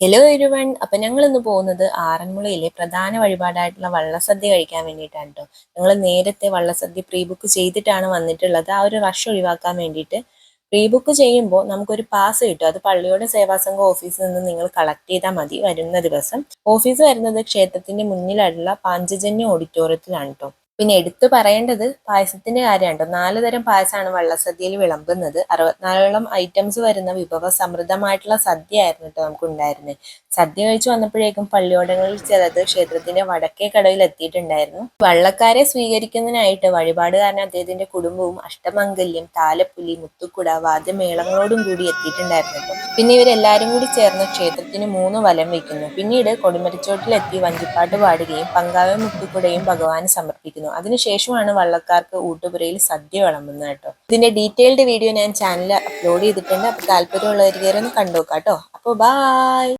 Hello everyone അപ്പൊ ഞങ്ങൾ ഇന്ന് പോകുന്നത് ആറന്മുളയിലെ പ്രധാന വഴിപാടായിട്ടുള്ള വള്ളസദ്യ കഴിക്കാൻ വേണ്ടിയിട്ടാണ് കേട്ടോ ഞങ്ങൾ നേരത്തെ വള്ളസദ്യ പ്രീ ബുക്ക് ചെയ്തിട്ടാണ് വന്നിട്ടുള്ളത്. ആ ഒരു റഷ് ഒഴിവാക്കാൻ വേണ്ടിയിട്ട് പ്രീ ബുക്ക് ചെയ്യുമ്പോൾ നമുക്കൊരു പാസ് കിട്ടും. അത് പള്ളിയുടെ സേവാസംഘം ഓഫീസിൽ നിന്ന് നിങ്ങൾ കളക്ട് ചെയ്താൽ മതി വരുന്ന ദിവസം. ഓഫീസ് വരുന്നത് ക്ഷേത്രത്തിന്റെ മുന്നിലായിട്ടുള്ള പാഞ്ചജന്യ ഓഡിറ്റോറിയത്തിലാണ് കേട്ടോ പിന്നെ എടുത്തു പറയേണ്ടത് പായസത്തിന്റെ കാര്യമാണ് നാല് തരം പായസമാണ് വള്ളസദ്യയിൽ വിളമ്പുന്നത്. അറുപത്തിനാലോളം ഐറ്റംസ് വരുന്ന വിഭവ സമൃദ്ധമായിട്ടുള്ള സദ്യ ആയിരുന്നു കേട്ടോ നമുക്ക് ഉണ്ടായിരുന്നത് സദ്യ കഴിച്ചു വന്നപ്പോഴേക്കും പള്ളിയോടങ്ങളിൽ ചിലത് ക്ഷേത്രത്തിന്റെ വടക്കേ കടവിൽ എത്തിയിട്ടുണ്ടായിരുന്നു. വള്ളക്കാരെ സ്വീകരിക്കുന്നതിനായിട്ട് വഴിപാടുകാരൻ അദ്ദേഹത്തിന്റെ കുടുംബവും അഷ്ടമംഗല്യം താലപ്പുലി മുത്തുക്കുട വാദ്യമേളങ്ങളോടും കൂടി എത്തിയിട്ടുണ്ടായിരുന്നു കേട്ടോ. പിന്നെ ഇവരെല്ലാരും കൂടി ചേർന്ന് ക്ഷേത്രത്തിന് മൂന്ന് വലം വയ്ക്കുന്നു പിന്നീട് കൊടിമരച്ചോട്ടിലെത്തി വഞ്ചിപ്പാട്ട് പാടുകയും പങ്കാവ മുത്തുക്കുടയും ഭഗവാന് സമർപ്പിക്കുന്നു. അതിനുശേഷമാണ് വള്ളക്കാർക്ക് ഊട്ടുപുരയിൽ സദ്യ വിളമ്പുന്നത് കേട്ടോ. ഇതിന്റെ ഡീറ്റെയിൽഡ് വീഡിയോ ഞാൻ ചാനലിൽ അപ്ലോഡ് ചെയ്തിട്ടുണ്ട്. അപ്പൊ താല്പര്യമുള്ളവർ കയറി ഒന്ന് കണ്ടു നോക്കാം കേട്ടോ അപ്പോൾ ബായ്